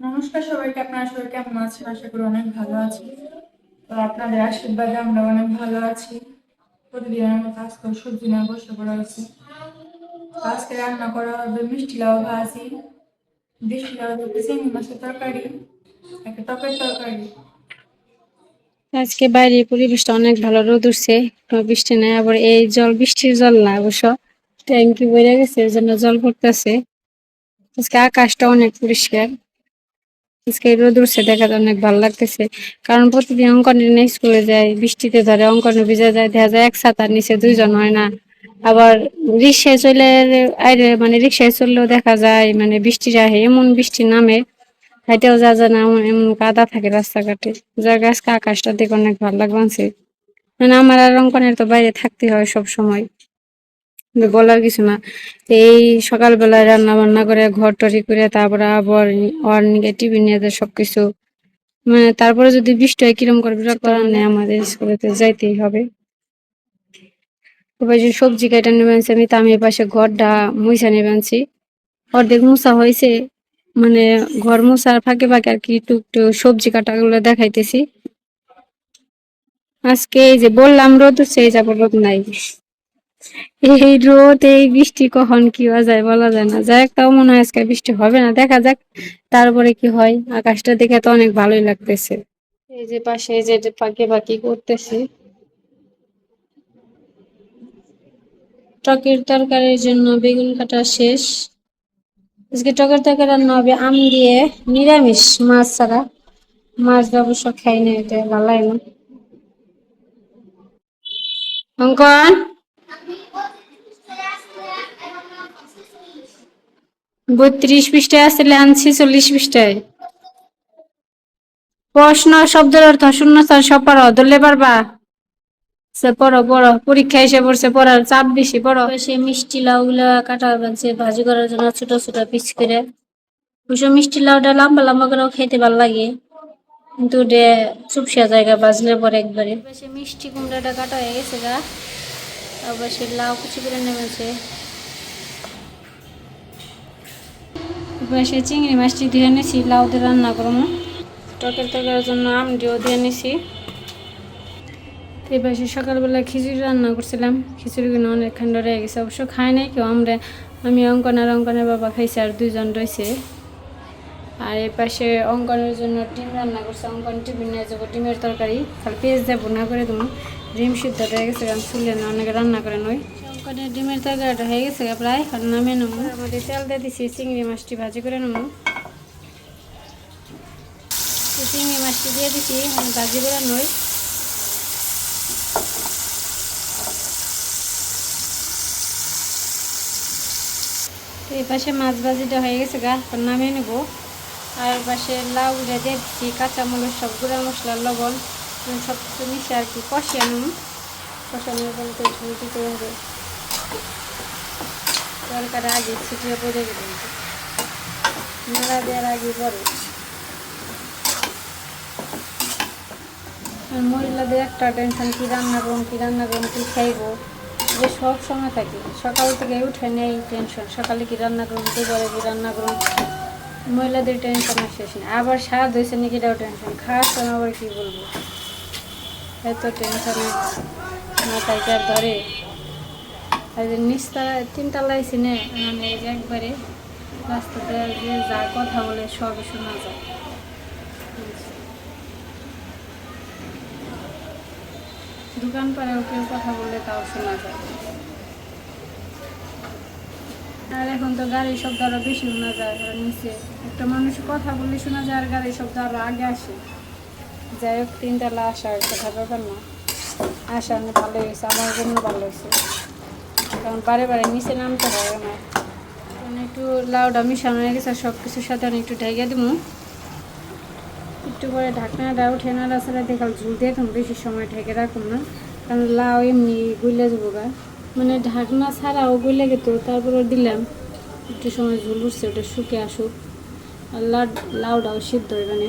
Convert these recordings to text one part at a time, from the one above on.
নমস্কার সবাইকে, আপনারা সবাই কেমন আছেন? আশা করি অনেক ভালো আছি তো আপনাদের আশীর্বাদে আমরা অনেক ভালো আছি। প্রতিদিনের মতো আজকে সবজি না বসে পড়া হয়েছে আজকে রান্না করা হবে মিষ্টি লাউ ভাজি। দেশি লাউ দিয়ে চিংড়ি মাছের তরকারি, একটা টকের তরকারি। আজকে বাইরে পরিবেশটা অনেক ভালো রোদ উঠছে বৃষ্টি নাই, আবার এই জল, বৃষ্টির জল না অবশ্য। ট্যাঙ্কি বেড়ে গেছে এর জন্য জল পড়তেছে। আজকে আকাশটা অনেক পরিষ্কার। আজকে রোদ উঠছে, দেখা যায় অনেক ভালো লাগতেছে। কারণ প্রতিদিন অঙ্কনের স্কুলে যায় বৃষ্টিতে ধরে অঙ্কনে ভিজে যায় দেখা যায় এক ছাতার নিচে দুইজন হয় না। আবার রিক্সায় চলে আইরে মানে রিক্সায় চললেও দেখা যায় মানে বৃষ্টি আহে এমন বৃষ্টি নামে। হাইটেও যা যায় না এমন কাদা থাকে রাস্তাঘাটে। যার গাছকে আকাশটা দেখে অনেক ভালো লাগছে। মানে আমার আর অঙ্কনের তো বাইরে থাকতে হয় সব সময় বলার কিছু না। এই সকালবেলায় রান্না বান্না করে ঘর টরি করে, তারপরে আবার ওর নিয়ে টিভি নিয়ে যায় সবকিছু। মানে তারপরে যদি বৃষ্টি হয়, কিরম করে বিরাট করার নেই আমাদের স্কুলেতে যাইতেই হবে। যে সবজি কেটে আমি, তো আমি এ পাশে ঘরটা মুইসা নেবেনছি অর্ধেক মুসা হয়েছে। মানে ঘর মুসার ফাঁকে ফাঁকে আর কি টুকটু সবজি কাটাগুলো দেখাইতেছি। আজকে এই যে বললাম রোদ এই যাব রোদ নাই। এই রোদ এই বৃষ্টি কখন কি হওয়া যায় বলা যায় না। যাক তাও মনে হয় আজকে বৃষ্টি হবে না। দেখা যাক, তারপরে কি হয়। আকাশটা দেখে তো অনেক ভালোই লাগতেছে। এই যে পাশে যে ফাঁকে ফাঁকি করতেছি। টকের তরকারির জন্য বেগুন কাটা শেষ। আজকে টকের তরকারি রান্না হবে আম দিয়ে নিরামিষ মাছ ছাড়া। মাছ অবশ্য খাই না এটা ভালো না। অঙ্কন? বত্রিশ পৃষ্ঠায় আসলে আনছি চল্লিশ পৃষ্ঠায়। প্রশ্ন শব্দের অর্থ শূন্য স্থান সব পড়ো ধরলে পারবা? পড়ো পড়ো পরীক্ষা এসে পড়ছে পড়ার চাপ বেশি পড়ো। সে মিষ্টি লাউগুলা কাটা বানছে ভাজি করার জন্য ছোট ছোট পিস করে। অবশ্য মিষ্টি লাউটা লম্বা লম্বা করেও খেতে ভালো লাগে। কিন্তু ওটা চুপসা জায়গা বাজলে পরে একবারে। সে মিষ্টি কুমড়াটা কাটা হয়ে গেছে গা। তারপর সে লাউ কুচি করে নেমেছে। সে চিংড়ি মাছটি ধুয়ে নিয়েছি লাউ দিয়ে রান্না করব। টকের তরকারির জন্য আম দিয়েও দিয়ে নিছি। এবার সে সকালবেলা খিচুড়ি রান্না করছিলাম। খিচুড়িগুলো অনেক ঠান্ডা রয়ে গেছে অবশ্য খাই নাই কেউ আমরা আমি অঙ্কন আর অঙ্কনের বাবা খাইছে আর দুইজন রয়েছে। আর এ পাশে অঙ্কনের জন্য ডিম রান্না করছে অঙ্কন টিফিন নিয়ে যাব ডিমের তরকারি। খালি পেঁয়াজ দেবো না করে দেবো। ডিম সিদ্ধ হয়ে গেছে কারণ চুলে না অনেকে রান্না করে নয় ডিমের তরকারিটা হয়ে গেছে প্রায়? আর নামে নেব আমাদের তেল দিয়ে দিছি, চিংড়ি মাছটি ভাজি করে নেব চিংড়ি মাছটি দিয়ে দিছি, আমি ভাজি করে নই। এই পাশে মাছ ভাজিটা হয়ে গেছে গা, এখন নামিয়ে নেব। আর পাশে লাউ দিয়ে দিচ্ছি কাঁচামরিচ, সব গুঁড়া মশলা, লবণ সব কিছু মিশে আর কি কষিয়ে নেব কষানোর পরে তো ঝুল দিতে হবে। তরকারি আগে ছিটিয়ে পড়ে গেলে। নাড়া দেওয়ার আগে পরে। মহিলাদের একটা টেনশন, কি রান্না করুন কি রান্না করুন কি খাইবো? যে সব সময় থাকে। সকাল থেকে উঠে নেই টেনশন। সকালে কি রান্না করুন দুপুরে কি রান্না করুন মহিলাদের টেনশন আর শেষ নেই। আবার স্বাদ হয়েছে নাকি এটাও টেনশন। খাওয়ার আবার কি বলব? এত টেনশনে মাথায় ধরে? আর যে নিচতলা তিনতলা আইসি মানে এই যে একবারে রাস্তাতে যে যা কথা বলে সবই শোনা যায়। দোকান পাড়েও কেউ কথা বললে তাও শোনা যায়। আর এখন তো গাড়ির শব্দ আরও বেশি শোনা যায় আর নিচে একটা মানুষ কথা বললে শোনা যায় আর গাড়ির শব্দ আরও আগে আসে। যাই হোক তিনতলা আসার কথা ব্যাপার না। আসা আমি ভালো হয়েছে, আমার জন্য ভালো হয়েছে। কারণ বারে বারে নিচে নামতে হয় আমার। মানে একটু লাউডা মিশানো হয়ে গেছে সব কিছুর সাথে আমি একটু ঢেকে দেবো একটু পরে ঢাকনাটা উঠে নাড়াচাড়া দেখাল ঝুল দিয়ে এখন বেশি সময় ঢেকে রাখুন না। কারণ লাউ এমনি গুলে যাব গা। মানে ঢাকনা ছাড়াও গুলে গেত তারপরে দিলাম। একটু সময় ঝুল উঠছে, ওটা শুকে আসুক। আর লাউ লাউটাও সিদ্ধ হয় মানে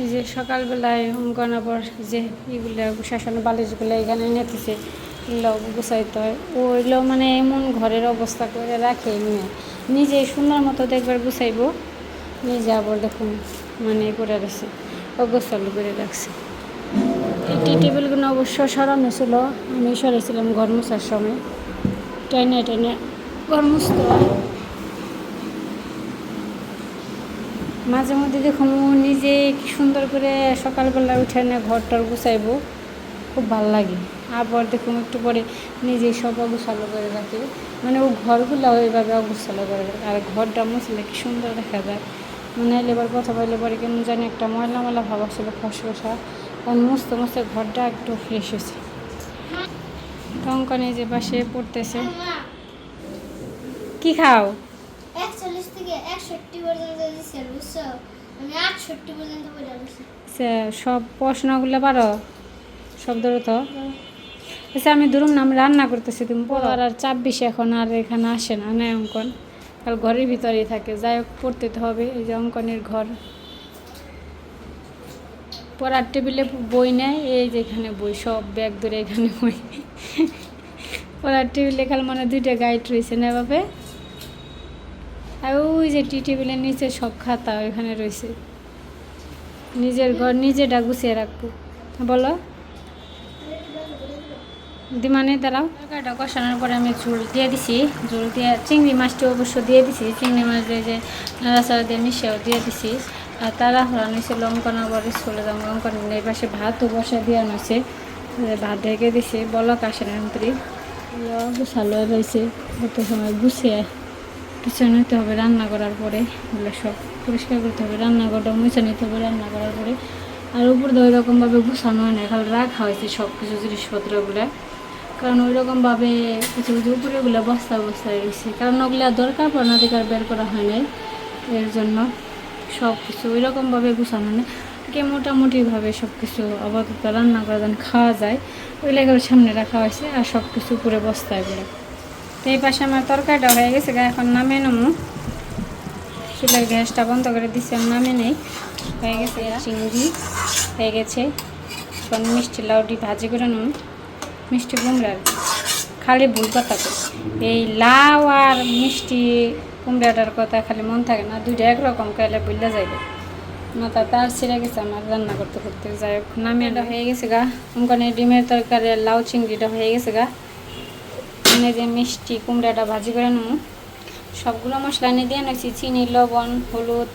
এই যে সকালবেলায় অঙ্কন আবার যে ইগুলো শাসন বালিশগুলো এখানে নেতেছে এগুলো গুছাইতে হয়। ওইগুলো মানে এমন ঘরের অবস্থা করে রাখে এমনি নিজে সুন্দর মতো দেখবার গুছাইবো। নিজে আবার দেখুন মানে করে রাখছে, অগোছালো করে রাখছে। এই টেবিলগুলো অবশ্য সরানো ছিল, আমি সরেছিলাম ঘর মোছার সময়। টেনে টেনে ঘর মুছতে হয়। মাঝে মধ্যে দেখুন নিজে কি সুন্দর করে সকালবেলা উঠে না ঘরটার গুছাইবো, খুব ভালো লাগে। আবার দেখুন একটু পরে নিজে সব অগুছালো করে রাখে মানে ও ঘরগুলো ওইভাবে অগুছালো করে রাখে আর ঘরটা মুছলে কি সুন্দর দেখা যায়। মনে হলে এবার কথা বললে পরে কেমন জানি একটা ময়লা ময়লা ভাব আসছিল খসখসা। কারণ মুছতে মুছতে ঘরটা একটু ফ্রেশ হয়েছে। টঙ্কনে যে পাশে পড়তেছে। কি খাও? একচল্লিশ থেকে একষট্টি পর্যন্ত বুঝছ? আমি আটষট্টি পর্যন্ত সে সব প্রশ্নগুলো পারো? সব আচ্ছা আমি ধরুন না আমি রান্না করতেছি তুমি পড়ো আর আর চাপ বেশি এখন আর এখানে আসে না না অঙ্কন। কাল ঘরের ভিতরেই থাকে। যাই হোক পড়তে তো হবে। এই যে অঙ্কনের ঘর। পড়ার টেবিলে বই নেয় এই যে এখানে বই সব ব্যাগ ধরে এখানে বই। পড়ার টেবিলে খাল মানে দুইটা গাইড রয়েছে না ভাবে আর ওই যে টি টেবিলের নিচে সব খাতা ওইখানে রয়েছে। নিজের ঘর নিজেটা গুছিয়ে রাখব। বলো? দিমানে দাঁড়াও তরকারিটা কষানোর পরে আমি ঝোল দিয়ে দিছি। ঝোল দিয়ে চিংড়ি মাছটি অবশ্য দিয়ে দিছি। চিংড়ি মাছ দিয়ে যে নাড়াচাড়া দিয়ে মিশিয়েও দিয়ে দিছি। আর তারা হরানো হয়েছে লঙ্কন আবার চলে যাব লঙ্কন এই পাশে ভাতও বসা দিয়ে হয়েছে ভাত ঢেকে দিছি, বলক আসে না গুছালো রয়েছে। কত সময় গুছিয়ে পিছনে নিতে হবে রান্না করার পরে। এগুলো সব পরিষ্কার করতে হবে। রান্নাঘরটা মুছে নিতে হবে রান্না করার পরে। আর উপর দিয়ে ওই রকমভাবে গুছানো হয় না। খালি রাখা হয়েছে সব কিছু জিনিসপত্রগুলো কারণ ওই রকমভাবে কিছু কিছু উপরেগুলো বস্তা বস্তায় রয়েছে কারণ ওগুলো দরকার পড়ে না দিকে আর বের করা হয় নাই এর জন্য। সব কিছু ওই রকমভাবে গুছানো নেই। কে মোটামুটিভাবে সব কিছু আপাতত রান্না করে দেন খাওয়া যায়, ওই লেগে সামনে রাখা হয়েছে আর সব কিছু উপরে বস্তায় করে। তো এই পাশে আমার তরকারিটা হয়ে গেছে এখন নামে নামু চুলের গ্যাসটা বন্ধ করে দিচ্ছি আমি নামে নেই। হয়ে গেছে চিংড়ি, হয়ে গেছে এখন মিষ্টি লাউডি ভাজি করে নেব। মিষ্টি কুমড়ার খালি ভুল কথা এই লাউ আর মিষ্টি কুমড়াটার কথা খালি মন থাকে না, দুইটা একরকম খাইলে বুঝলে যাইবে। মাথা তার ছিঁড়ে গেছে আমার রান্না করতে করতে, যাই হোক নামিয়াটা হয়ে গেছে গা। ওখানে ডিমের তরকারি লাউ চিংড়িটা হয়ে গেছে গা। এখানে যে মিষ্টি কুমড়াটা ভাজি করে নেব, সবগুলো মশলা এনে দিয়ে নিয়েছি চিনি, লবণ, হলুদ,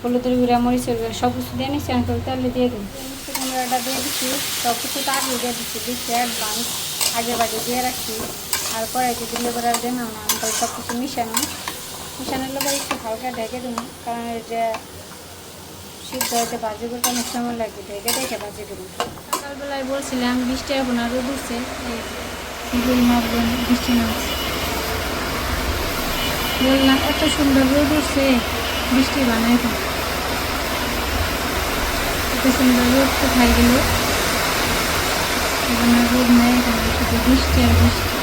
হলুদের গুঁড়া, মরিচের সব কিছু দিয়ে নিচ্ছি আমি তেলে দিয়ে দিই মিষ্টি দিয়ে দিচ্ছি সব কিছু আগে দিয়ে দিচ্ছি দিচ্ছি অ্যাডভান্স আগে বাগে দিয়ে রাখছি। আর কড়াইতে দিলে করে আর না আমি সব কিছু মিশানো। মিশানোর লোক একটু হালকা ঢেকে দেবো, কারণ যে সিদ্ধ হতে ভাজি করতে অনেক সময় লাগবে, ঢেকে ঢেকে ভাজি করব সকালবেলায় বলছিলাম, বৃষ্টি এখন না রোদ বৃষ্টি বললাম, এত সুন্দর রোদ উঠছে, বৃষ্টি বানায় তো এত সুন্দর রোদ কোথায় গেল। এখানে রোদ নেই, এখানে শুধু বৃষ্টি আর বৃষ্টি।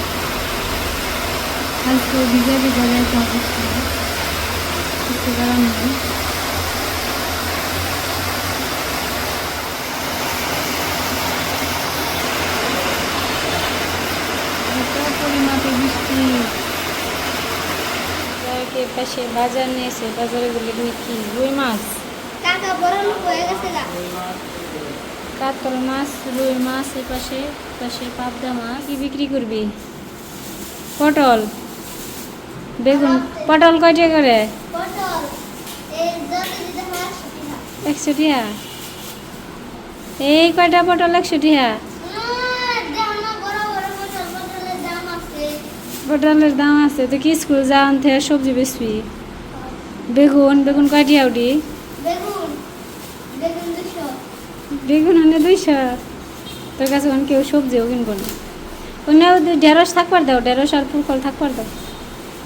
আজকে ভিজা ভিজা যাইতে অবস্থা কিছু করার নেই। পরিমাপে বৃষ্টি পাশে বাজার নিয়েছে, বাজারে গুলো কি, রুই মাছ। কাতল মাছ, রুই মাছ, এ পাশে পাশে পাবদা মাছ। কি বিক্রি করবি? পটল। বেগুন। পটল কয়টা করে? এই একশো টিয়া? এই কয়টা পটল? একশো টিয়া? পটলের দাম আছে। তো কি স্কুল যাওয়ান থেকে সবজি বেচবি? বেগুন। বেগুন কয়টিয়া উঠি বেগুন বেগুন দুশো বেগুন আনে দুইশো। তোর কাছে এখন কেউ সবজিও কিনবো না ওনেও ঢেঁড়স থাকবার দাও, ঢেঁড়স আর ফুলকল থাকবার দাও।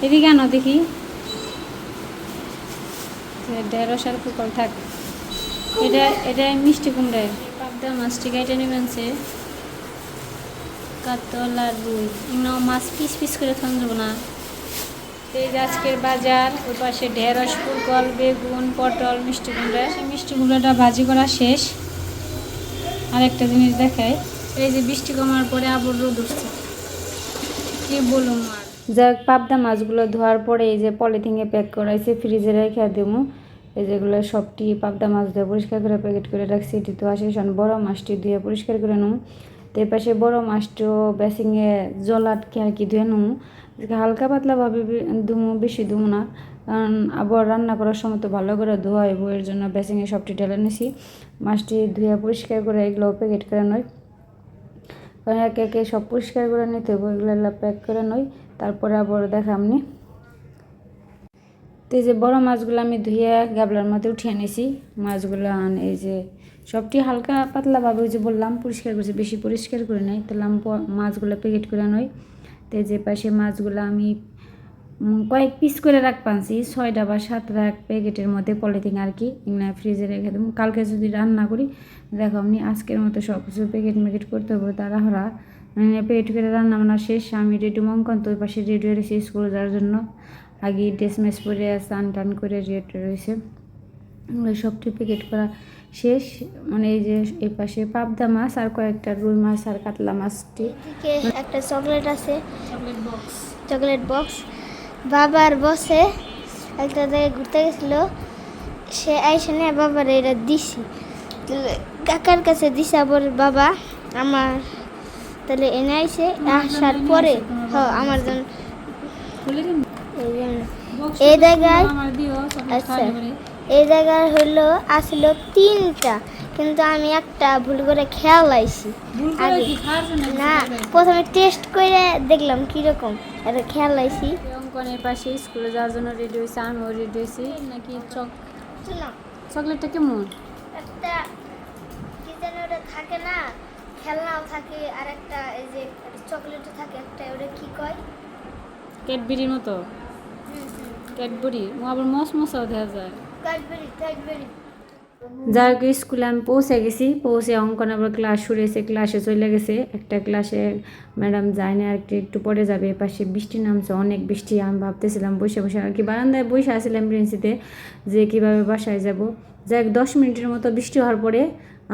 এদিকে আনো দেখি। ঢেঁড়স আর ফুলকল থাক। এটা এটা মিষ্টি কুমড়ায় পাবদা মাছটি কেটে নেবেনছে কাতল আর রুই এগুলো মাছ পিস পিস করে থাম যাব না। এই আজকের বাজার, ওই পাশে ঢেঁড়স ফুলকল বেগুন, পটল, মিষ্টি কুমড়া। সেই মিষ্টি কুমড়াটা ভাজি করা শেষ। আরেকটা জিনিস দেখাই। এই যে বৃষ্টি কমার পরে আবার রোদ উঠছে। কি বলুম আর? যাক, পাবদা মাছগুলো ধোয়ার পরে এই যে পলিথিনে প্যাক করাইছে, ফ্রিজে রেখে দেবো এই যেগুলো সবটি পাবদা মাছ দিয়ে পরিষ্কার করে প্যাকেট করে রাখছি, এটি তো আসে বড় মাছটি দিয়ে পরিষ্কার করে নেব তো এই পাশে বড় মাছটিও বেসিংয়ে জল আটকে আর কি ধুয়ে নেব হালকা পাতলাভাবে দুমু বেশি দুমু না। কারণ আবার রান্না করার সময় তো ভালো করে ধোয়া হইব, এর জন্য বেসিংয়ে সবটি ঢেলে নিছি। মাছটি ধুয়ে পরিষ্কার করে এগুলো প্যাকেট করে নয় কারণ একে একে সব পরিষ্কার করে নিতে হবে, এগুলো প্যাক করে নই। তারপরে আবার দেখামনি। তো এই যে বড় মাছগুলো আমি ধুয়ে গাবলার মধ্যে উঠিয়ে নিয়েছি মাছগুলো আন, এই যে সবটি হালকা পাতলাভাবে ওই যে বললাম, পরিষ্কার করছি, বেশি পরিষ্কার করে নাই। তাহলে মাছগুলো প্যাকেট করে নই। তো এই যে পাশে মাছগুলো আমি কয়েক পিস করে রাখ পানছি ছয়টা বা সাতটা এক প্যাকেটের মধ্যে পলিথিন আর কি এগুলো ফ্রিজে রেখে দেবো। কালকে যদি রান্না করি দেখো আমি আজকের মতো সব কিছু প্যাকেট ম্যাকেট করতে হবে তারা হরা প্যাকেট করে রান্না বান্না শেষ আমি রেডি মঙ্কন তো ওই পাশে রেডি রয়েছি স্কুলে যাওয়ার জন্য। আগে ড্রেস মেস পরে স্নান টান করে রেডি রয়েছে। ওই সবটি প্যাকেট করা শেষ। মানে এই যে এই পাশে পাবদা মাছ আর কয়েকটা রুই মাছ আর কাতলা মাছটি। একটা চকলেট আছে। চকলেট বক্স চকলেট বক্স বাবার বসে একটা জায়গায় ঘুরতে গেছিল। সে আইসে নিয়ে বাবার এটা দিছি। কাকার কাছে দিছে আবার বাবা আমার তাহলে এনে আইসে আসার পরে হ আমার জন্য। এই জায়গায় আচ্ছা। এই জায়গায় হলো আসলো তিনটা। কিন্তু আমি একটা ভুল করে খেয়াল আইছি। না প্রথমে টেস্ট করে দেখলাম কীরকম। এটা খেয়াল আইছি। অঙ্কনের পাশে স্কুলে যাওয়ার জন্য রেডি হয়েছে আমিও রেডি হয়েছি। নাকি চক চকলেটটা কেমন? একটা কি যেন ওটা থাকে না খেলনাও থাকে আর একটা এই যে চকলেটও থাকে একটা ওটা কি কয়? ক্যাডবেরির মতো? ক্যাডবেরি? ও আবার মস মশাও দেখা যায়। Cadbury Cadbury. যার কি স্কুলে আমি পৌঁছে গেছি। পৌঁছে অঙ্কন আবার ক্লাস শুরু হয়েছে ক্লাসে চলে গেছে। একটা ক্লাসে ম্যাডাম যায় না, আর একটু পরে যাবে। পাশে বৃষ্টি নামছে, অনেক বৃষ্টি। আমি ভাবতেছিলাম বসে বসে আর কি বারান্দায় বসে আসছিলাম প্রিন্সিতে যে কীভাবে বাসায় যাব। যাই হোক দশ মিনিটের মতো বৃষ্টি হওয়ার পরে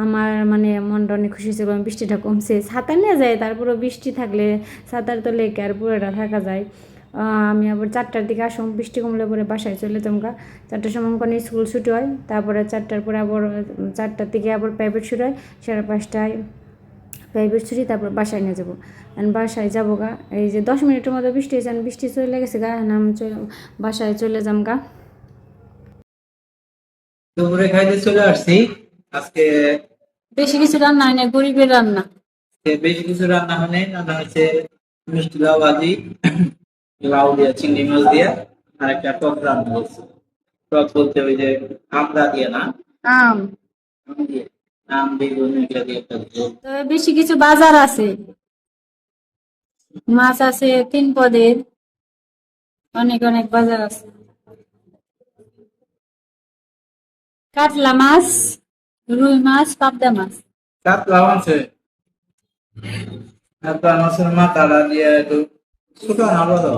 আমার মানে মনটা অনেক খুশি ছিল বৃষ্টিটা কমছে। ছাতা নিয়ে যায়, তারপরেও বৃষ্টি থাকলে ছাতার তো লেকে আর পুরোটা থাকা যায়। আমি আবার চারটার দিকে আসম বৃষ্টি কমলে পরে বাসায় চলে তোমরা চারটার সময় কোনো স্কুল ছুটি হয় তারপরে চারটার পরে আবার চারটার দিকে আবার প্রাইভেট শুরু হয় সাড়ে পাঁচটায় প্রাইভেট ছুটি তারপর বাসায় নিয়ে যাব। আর বাসায় যাব গা এই যে দশ মিনিটের মতো বৃষ্টি হয়েছে বৃষ্টি চলে গেছে গা আমি চলে বাসায় চলে যাম গা। দুপুরে খাইতে চলে আসছি আজকে বেশি কিছু রান্না হয় না গরিবের রান্না। বেশি কিছু রান্না রান্না হয়েছে মিষ্টি লাউ ভাজি। লাউ দিয়া চিংড়ি মাছ দিয়া আর একটা টক রান্না হয়েছে। টক বলতে ওই যে আমড়া দিয়ে না? আম। আম দিয়ে। আম বেগুন এগুলা দিয়ে একটা বেশি কিছু বাজার আছে? মাছ আছে তিন পদের। অনেক অনেক বাজার আছে। কাতলা মাছ রুই মাছ পাবদা মাছ। কাতলা আছে কাতলা মাছের মাথাটা দিয়ে একটু ছোট আলো দাও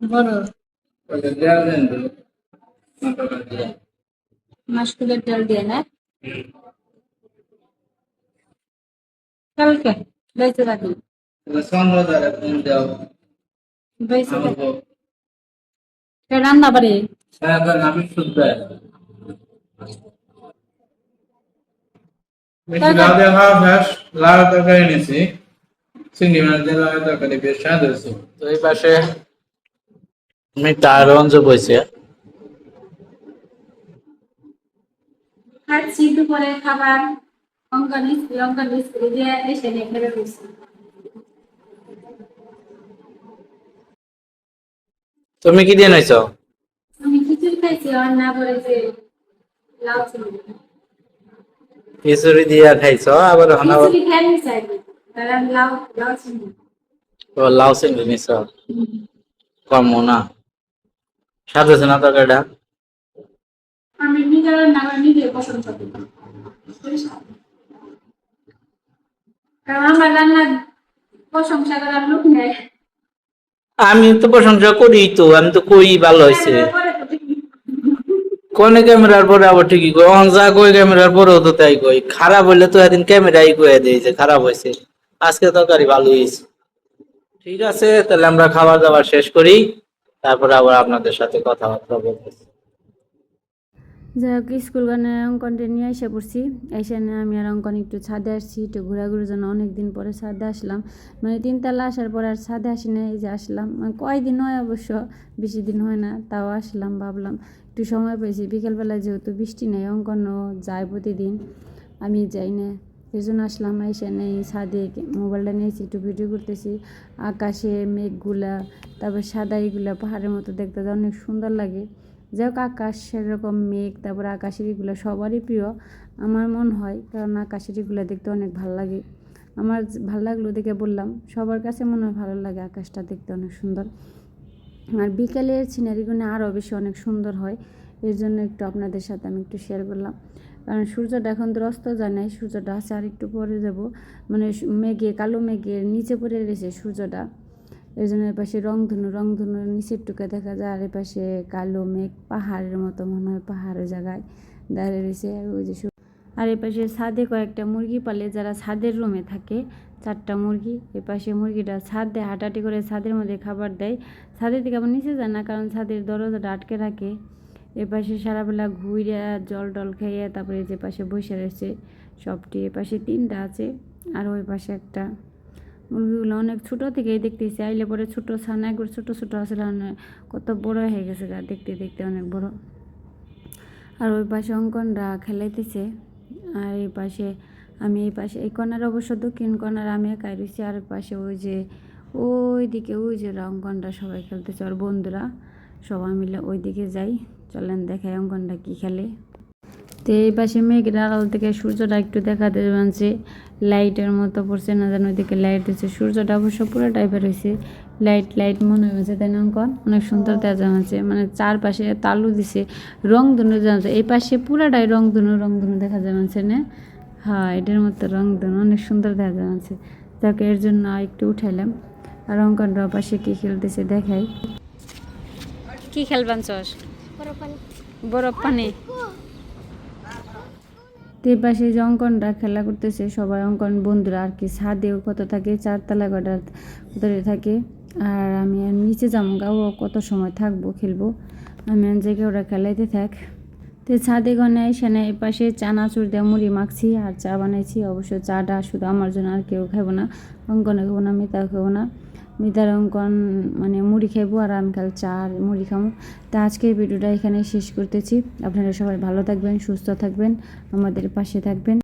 বড় মাছগুলোর ডাল দিয়ে না কালকে বেঁচে রাখি তাহলে চন্দ্র দ্বারা ফোন দাও বেঁচে আমাকে রান্না বাড়ি? লাউ শেষ লাউ তরকারি নিয়েছি চিংড়ি মাছ দিয়ে লাউ তরকারি বেশ স্বাদ হয়েছে তো এই পাশে মিঠা আর বইছে খাচ্ছি দুপুরে খাবার লঙ্কা মিস্ত্রি লঙ্কা মিস্ত্রি দিয়ে এসে নিয়ে খেতে তুমি কি দিয়ে নাইছো আমি খিচুড়ি খাইছি আর না করে যে লাউ খিচুড়ি দিয়ে খাইছো আবার হানা খিচুড়ি খেয়ে নিছি লাউ চিংড়ি চিংড়ি কম না। হয়েছে না তরকারিটা। আমি নিজের নিজে পছন্দ আমি তো প্রশংসা করি তো, আমি তো কই ভালো হয়েছে। কোনে ক্যামেরার পরে আবার ঠিকই কই? অন যা কই ক্যামেরার পরেও তো তাই কই। খারাপ হইলে তো একদিন ক্যামেরাই কয়ে দিয়েছে, খারাপ হয়েছে আজকে তরকারি ভালো হয়েছে ঠিক আছে, তাহলে আমরা খাবার দাবার শেষ করি। তারপরে আবার আপনাদের সাথে কথাবার্তা বলতেছি। যাই হোক, স্কুল গানে অঙ্কনটা নিয়ে এসে পড়ছি। এসে আমি আর অঙ্কন একটু ছাদে আসছি, একটু ঘোরাঘুরির জন্য অনেক দিন পরে ছাদে আসলাম। মানে তিনতলা আসার পরে আর ছাদে আসি না এই যে আসলাম। মানে কয়দিন হয় অবশ্য, বেশি দিন হয় না, তাও আসলাম, ভাবলাম। একটু সময় পেয়েছি বিকেলবেলায় যেহেতু বৃষ্টি নেই, অঙ্কনও যায় প্রতিদিন। আমি যাই না। জন্য আসলাম এসে নেই, ছাদে মোবাইলটা নিয়েছি, একটু ভিডিও করতেছি। আকাশে মেঘগুলা, তারপর সাদা এগুলা, পাহাড়ের মতো দেখতে অনেক সুন্দর লাগে। যাই হোক, আকাশ সেরকম মেঘ, তারপর আকাশের এগুলো সবারই প্রিয়। আমার মন হয়, কারণ আকাশের এগুলো দেখতে অনেক ভালো লাগে। আমার ভালো লাগল দেখে বললাম, সবার কাছে মনে হয় ভালো লাগে আকাশটা দেখতে অনেক সুন্দর। আর বিকেলের সিনারিগুলো আরও বেশি অনেক সুন্দর হয়। এর জন্য একটু আপনাদের সাথে আমি একটু শেয়ার করলাম। কারণ সূর্যটা এখন তো অস্ত যায় নাই, সূর্যটা আছে আর একটু পরে যাব। মানে মেঘে, কালো মেঘের নিচে পড়ে রয়েছে সূর্যটা। এর জন্য এপাশে রংধনু রংধনুর নিচের টুকে দেখা যায় আর এপাশে কালো মেঘ পাহাড়ের মতো মনে হয় পাহাড়ের জায়গায় দাঁড়িয়ে রয়েছে আর ওই যে আর এপাশে ছাদে কয়েকটা মুরগি পালে যারা ছাদের রুমে থাকে, চারটা মুরগি, এপাশে মুরগিটা ছাদে হাঁটাহাঁটি করে ছাদের মধ্যে খাবার দেয়। ছাদের থেকে আবার নিচে যায় না কারণ ছাদের দরজাটা আটকে রাখে। এপাশে সারাবেলা ঘুরে জল টল খেয়ে তারপরে যে পাশে বসে রয়েছে, সবটি এপাশে তিনটা আছে আর ওই পাশে একটা। মুরগিগুলো অনেক ছোটো থেকেই দেখতেছি, আইলে পরে ছোটো ছানা, একবার ছোটো ছোটো আসলে অনেক কত বড় হয়ে গেছে গা, দেখতে দেখতে অনেক বড়। আর ওই পাশে অঙ্কনরা খেলাইতেছে, আর এই পাশে আমি এই পাশে, এই কর্নার অবশ্য দক্ষিণ কর্নার আমি একাই রয়েছি, আর পাশে ওই যে ওই দিকে ওই যে অঙ্কনরা সবাই খেলতেছে, আর বন্ধুরা সবাই মিলে ওই দিকে যাই। চলেন দেখাই অঙ্কনটা কি খেলে। তো এই পাশে মেঘের আড়াল থেকে সূর্যটা একটু দেখাতে পারছে লাইটের মতো পড়ছে না যেন ওইদিকে লাইট দিচ্ছে সূর্যটা অবশ্য পুরো টাইপের হয়েছে লাইট লাইট মনে হয়েছে তাই না অঙ্কন? অনেক সুন্দর দেখা যাচ্ছে মানে চারপাশে তালু দিছে। রং ধনু জানছে। এই পাশে পুরাটাই রং ধনু রং ধনু দেখা যাচ্ছে না? হ্যাঁ এটার মতো রং ধনু। অনেক সুন্দর দেখা যাচ্ছে। তাকে এর জন্য একটু উঠাইলাম। আর অঙ্কনটা পাশে কী খেলতেছে দেখাই। কি খেলবান চস বরফ পানি। তে পাশে যে অঙ্কনরা খেলা করতেছে, সবাই অঙ্কন বন্ধুরা আর কি ছাদেও কত থাকে, চারতলা কটা ভিতরে থাকে, আর আমি আর নিচে যাব গা, ও কত সময় থাকব, খেলব। আমি জায়গায় ওরা খেলাইতে থাক। তো ছাদে গনে সেনে এই পাশে চানাচুর দিয়ে মুড়ি মাখছি, আর চা বানাইছি। অবশ্য চাটা শুধু আমার জন্য আর কেউ খাব না, অঙ্কনে খাব না মিতা খাব না। মিতার অঙ্কন মানে মুড়ি খাইবো আর আমি কাল চা আর মুড়ি খাব তা আজকের ভিডিওটা এখানে শেষ করতেছি। আপনারা সবাই ভালো থাকবেন, সুস্থ থাকবেন, আমাদের পাশে থাকবেন।